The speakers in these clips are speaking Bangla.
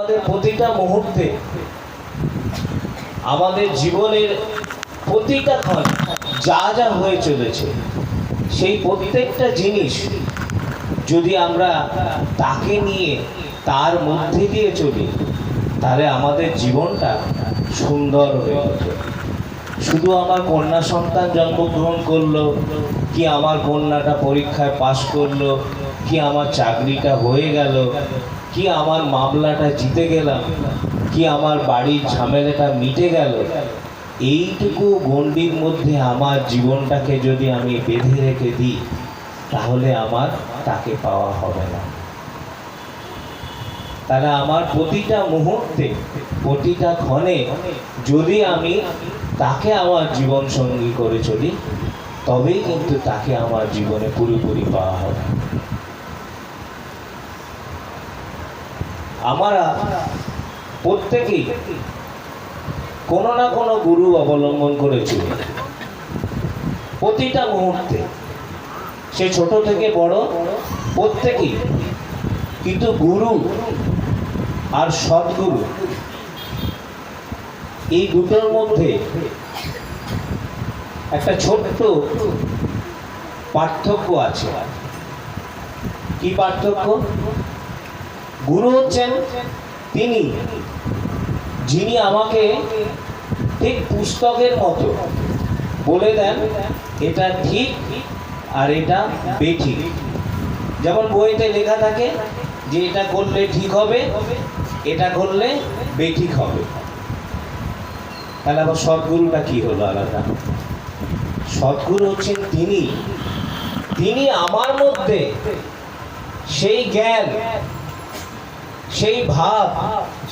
আমাদের প্রতিটা মুহূর্তে, আমাদের জীবনের প্রতিটা ক্ষণ যা যা হয়ে চলেছে, সেই প্রত্যেকটা জিনিস যদি আমরা তাকে নিয়ে তার মধ্যে দিয়ে চলি, তাহলে আমাদের জীবনটা সুন্দর হয়ে ওঠে শুধু আমার কন্যা সন্তান জন্মগ্রহণ করল, কি আমার কন্যাটা পরীক্ষায় পাশ করল কি আমার চাকরিটা হয়ে গেল? কি আমার মামলাটা জিতে গেলাম? কি আমার বাড়ির ঝামেলাটা মিটে গেল? এইটুকু গণ্ডির মধ্যে আমার জীবনটাকে যদি আমি বেঁধে রেখে দিই, তাহলে আমার তাকে পাওয়া হবে না। তাহলে আমার প্রতিটা মুহূর্তে, প্রতিটা ক্ষণে যদি আমি তাকে আমার জীবন সঙ্গী করে চলি, তবেই কিন্তু তাকে আমার জীবনে পুরোপুরি পাওয়া হবে। আমরা প্রত্যেকেই কোনো না কোনো গুরু অবলম্বন করে চলি প্রতিটা মুহূর্তে, সে ছোট থেকে বড়, প্রত্যেকেই কিন্তু গুরু আর সদ্গুরু। এই দুটোর মধ্যে একটা ছোট্ট পার্থক্য আছে। কি পার্থক্য? গুরু হচ্ছেন তিনি, যিনি আমাকে ঠিক পুস্তকের মতো বলে দেন, এটা ঠিক আর এটা বেঠিক। যেমন বইতে লেখা থাকে যে এটা করলে ঠিক হবে, এটা করলে বেঠিক হবে। তাহলে আবার সদ্গুরুটা কি হলো আলাদা? সদ্গুরু হচ্ছেন তিনি। তিনি আমার মধ্যে সেই জ্ঞান সেই ভাব,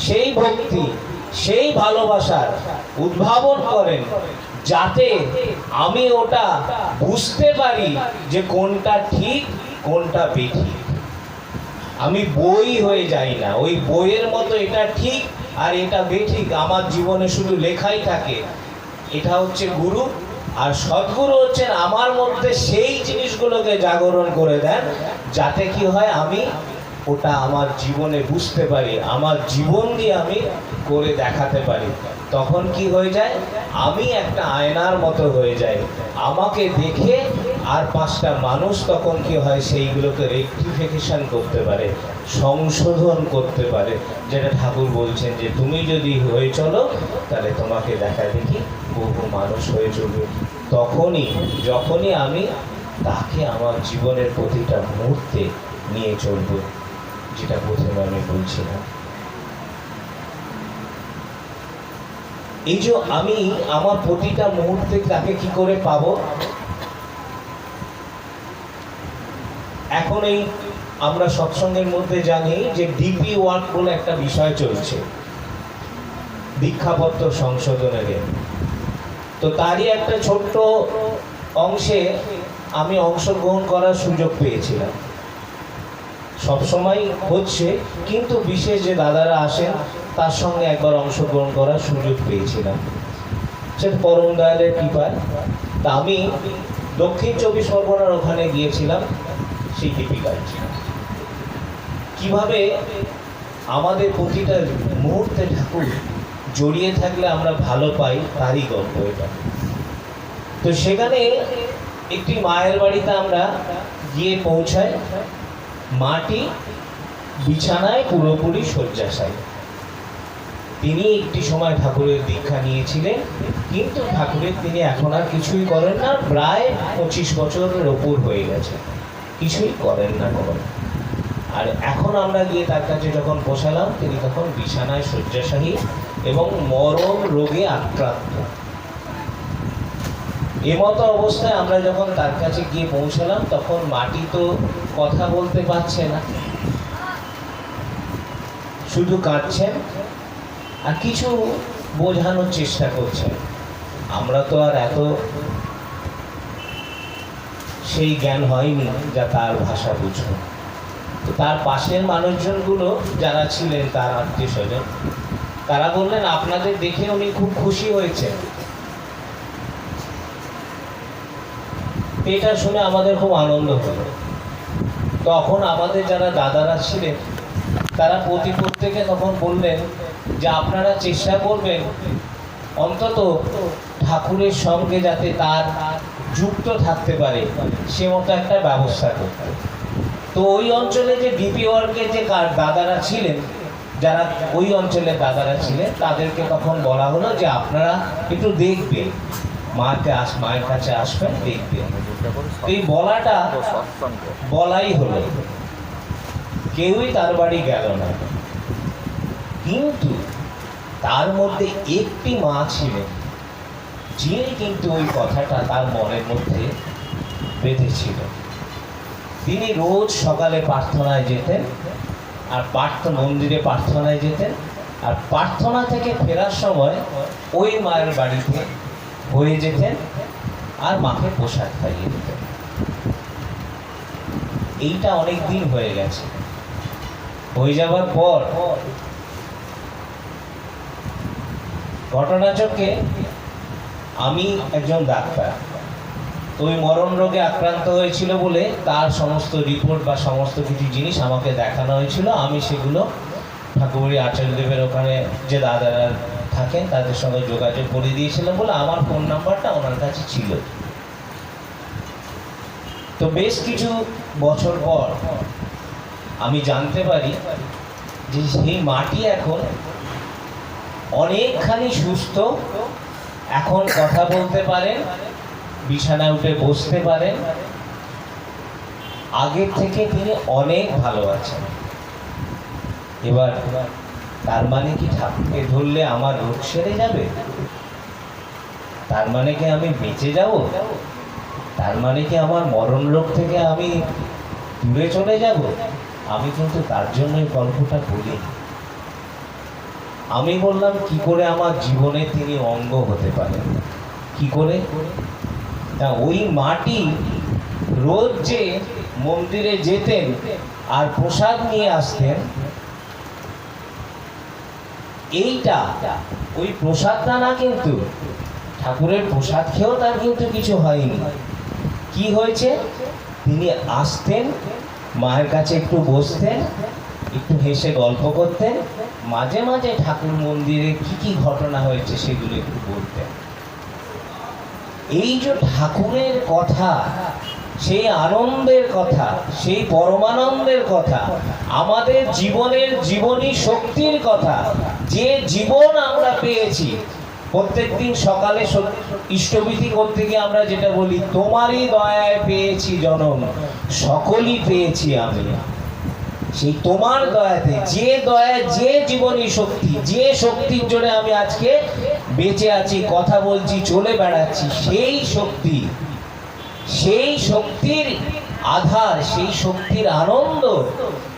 সেই ভক্তি, সেই ভালোবাসার উদ্ভাবন করেন যাতে আমি ওটা বুঝতে পারি যে কোনটা ঠিক, কোনটা বেঠিক। আমি বই হয়ে যাই না, ওই বইয়ের মতো এটা ঠিক আর এটা বেঠিক, আমার জীবনে শুধু লেখাই থাকে। এটা হচ্ছে গুরু আর সদ্গুরু হচ্ছেন আমার মধ্যে সেই জিনিসগুলোকে জাগরণ করে দেন, যাতে কি হয় আমি ওটা আমার জীবনে বুঝতে পারি, আমার জীবন দিয়ে আমি করে দেখাতে পারি। তখন কি হয়ে যায়? আমি একটা আয়নার মতো হয়ে যাই। আমাকে দেখে আর পাঁচটা মানুষ তখন কি হয়, সেইগুলোকে রেক্টিফিকেশন করতে পারে, সংশোধন করতে পারে। যেটা ঠাকুর বলছেন যে, তুমি যদি হয়ে চলো, তাহলে তোমাকে দেখা দেখি বহু মানুষ হয়ে চলবে। তখনই, যখনই আমি তাকে আমার জীবনের প্রতিটা মুহূর্তে নিয়ে চলবো। যেটা প্রথমে আমি বলছিলাম এই যে আমি আমার প্রতিটা মুহূর্তে তাকে কি করে পাবো? এখন এই আমরা সৎসঙ্গের মধ্যে জানি যে ডিপি ওয়ার্ক বলে একটা বিষয় চলছে। দীক্ষাপত্র সংশোধনের তো তারই একটা ছোট্ট অংশে আমি অংশগ্রহণ করার সুযোগ পেয়েছিলাম। সবসময় হচ্ছে, কিন্তু বিশেষ যে দাদারা আসেন, তার সঙ্গে একবার অংশগ্রহণ করার সুযোগ পেয়েছিলাম। সেটা পরম দয়ালের কৃপায়। তা আমি দক্ষিণ চব্বিশ পরগনার ওখানে গিয়েছিলাম, সেই দীপিকায় কীভাবে আমাদের প্রতিটা মুহূর্তে ঠাকুর জড়িয়ে থাকলে আমরা ভালো পাই, তারই গল্প এটা। তো সেখানে একটি মায়ের বাড়িতে আমরা গিয়ে পৌঁছাই। মাটি বিছানায় পুরোপুরি শয্যাশায়ী। তিনি একটি সময় ঠাকুরের দীক্ষা নিয়েছিলেন, কিন্তু ঠাকুরের তিনি এখন আর কিছুই করেন না, প্রায় পঁচিশ বছরের ওপর হয়ে গেছে। কিছুই করেন না করেন আর এখন আমরা গিয়ে তার কাছে যখন বসালাম, তিনি তখন বিছানায় শয্যাশায়ী এবং মরম রোগে আক্রান্ত। এমতো অবস্থায় আমরা যখন তার কাছে গিয়ে পৌঁছলাম, তখন মাটি তো কথা বলতে পারছে না। শুধু কাঁদছেন আর কিছু বোঝানোর চেষ্টা করছেন। আমরা তো আর এত সেই জ্ঞান হয়নি যা তার ভাষা বুঝব তো তার পাশের মানুষজনগুলো যারা ছিলেন, তার আত্মীয় স্বজন তারা বললেন, আপনাদের দেখে উনি খুব খুশি হয়েছে এটা শুনে আমাদের খুব আনন্দ হলো। তখন আমাদের যারা দাদারা ছিলেন, তারা প্রতি প্রত্যেকে তখন বললেন যে, আপনারা চেষ্টা করবেন অন্তত ঠাকুরের সঙ্গে যাতে তার যুক্ত থাকতে পারে, সে মতো একটা ব্যবস্থা করতে তো ওই অঞ্চলে যে ডিপি যে কার দাদারা ছিলেন, যারা ওই অঞ্চলের দাদারা ছিলেন, তাদেরকে তখন বলা হলো যে, আপনারা একটু দেখবেন। মাকে আস মায়ের কাছে আসবেন দেখবেন। এই বলাটা বলাই হলো। কেউই তার বাড়ি গেল না। কিন্তু তার মধ্যে একটি মা ছিলেন যিনি কিন্তু ওই কথাটা তার মনের মধ্যে বেঁধেছিল। তিনি রোজ সকালে প্রার্থনায় যেতেন আর প্রার্থ মন্দিরে প্রার্থনায় যেতেন আর প্রার্থনা থেকে ফেরার সময় ওই মায়ের বাড়িতে হয়ে যেতেন আর মাকে পোশাক খাইয়ে দিতেন। এইটা অনেক দিন হয়ে গেছে। হয়ে যাওয়ার পর ঘটনাচক্রে আমি একজন ডাক্তার। তো ওই মরণ রোগে আক্রান্ত হয়েছিল বলে তার সমস্ত রিপোর্ট বা সমস্ত কিছু জিনিস আমাকে দেখানো হয়েছিল। আমি সেগুলো ঠাকুরবাড়ি আচার্যদেবের ওখানে যে দাদারা থাকেন, তাদের সঙ্গে যোগাযোগ করে দিয়েছিলাম বলে আমার ফোন নাম্বারটা ওনার কাছে ছিল। তো বেশ কিছু বছর পর আমি জানতে পারি যে সেই মাটি এখন অনেকখানি সুস্থ। এখন কথা বলতে পারেন, বিছানায় উঠে বসতে পারেন। আগের থেকে তিনি অনেক ভালো আছেন। এবার তার মানে কি ঠাকুরকে ধরলে আমার রোগ সেরে যাবে? তার মানে কি আমি বেঁচে যাব? তার মানে কি আমার মরণ রোগ থেকে আমি দূরে চলে যাব? আমি কিন্তু তার জন্যই গল্পটা বলি। আমি বললাম, কি করে আমার জীবনে তিনি অঙ্গ হতে পারেন? কি করে? তা ওই মাটি রোজ যে মন্দিরে যেতেন আর প্রসাদ নিয়ে আসতেন এইটা ওই প্রসাদটা না কিন্তু, ঠাকুরের প্রসাদ খেয়েও তার কিন্তু কিছু হয়নি। কি হয়েছে? তিনি আসতেন, মায়ের কাছে একটু বসতেন, একটু হেসে গল্প করতেন, মাঝে মাঝে ঠাকুর মন্দিরে কি কি ঘটনা হয়েছে সেগুলো একটু বলতেন। এই যে ঠাকুরের কথা সেই আনন্দের কথা, সেই পরমানন্দের কথা, আমাদের জীবনের জীবনী শক্তির কথা, যে জীবন আমরা পেয়েছি। প্রত্যেকদিন সকালে স- ইষ্টবিধি করতে গিয়ে আমরা যেটা বলি, তোমারই দয়ায় পেয়েছি জনম, সকলই পেয়েছি আমি। সেই তোমার দয়াতে, যে দয়া যে জীবনী শক্তি, যে শক্তির জন্য আমি আজকে বেঁচে আছি, কথা বলছি, চলে বেড়াচ্ছি, সেই শক্তি সেই শক্তির আধার, সেই শক্তির আনন্দ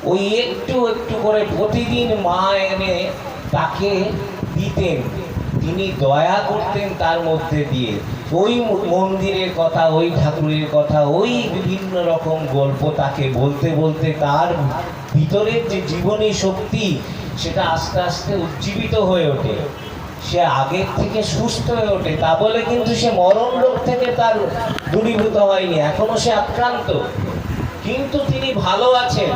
ওই একটু একটু করে প্রতিদিন মা এনে তাকে দিতেন। তিনি দয়া করতেন তার মধ্যে দিয়ে। ওই মন্দিরের কথা, ওই ঠাকুরের কথা, ওই বিভিন্ন রকম গল্প তাকে বলতে বলতে তার ভিতরের যে জীবনী শক্তি, সেটা আস্তে আস্তে উজ্জীবিত হয়ে ওঠে। সে আগের থেকে সুস্থ হয়ে ওঠে। তা বলে কিন্তু সে মরণ রোগ থেকে তার দূরীভূত হয়নি। এখনও সে আক্রান্ত। কিন্তু তিনি ভালো আছেন।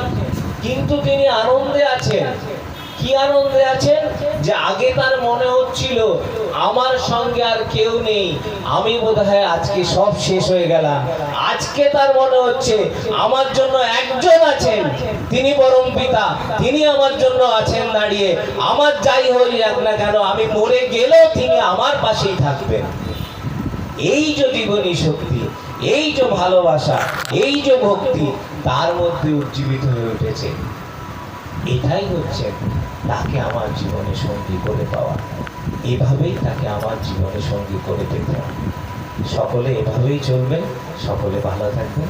কিন্তু তিনি আনন্দে আছেন। কি আনন্দে আছেন? যে আগে তার মনে হচ্ছিল, আমার সঙ্গে আর কেউ নেই। আমি বোধহয় আজকে সব শেষ হয়ে গেলাম। আজকে তার মনে হচ্ছে, আমার জন্য একজন আছেন। তিনি পরম পিতা। তিনি আমার জন্য আছেন দাঁড়িয়ে। আমার যাই হই যাক না কেন, আমি মরে গেলেও তিনি আমার পাশেই থাকবেন। এই যে জীবনী শক্তি, এই যে ভালোবাসা, এই যে ভক্তি, তার মধ্যে উজ্জীবিত হয়ে উঠেছে। এটাই হচ্ছে তাকে আমার জীবনে সঙ্গী করে পাওয়া। এভাবেই তাকে আমার জীবনে সঙ্গী করে পেতে সকলে এভাবেই চলবেন, সকলে ভালো থাকবেন।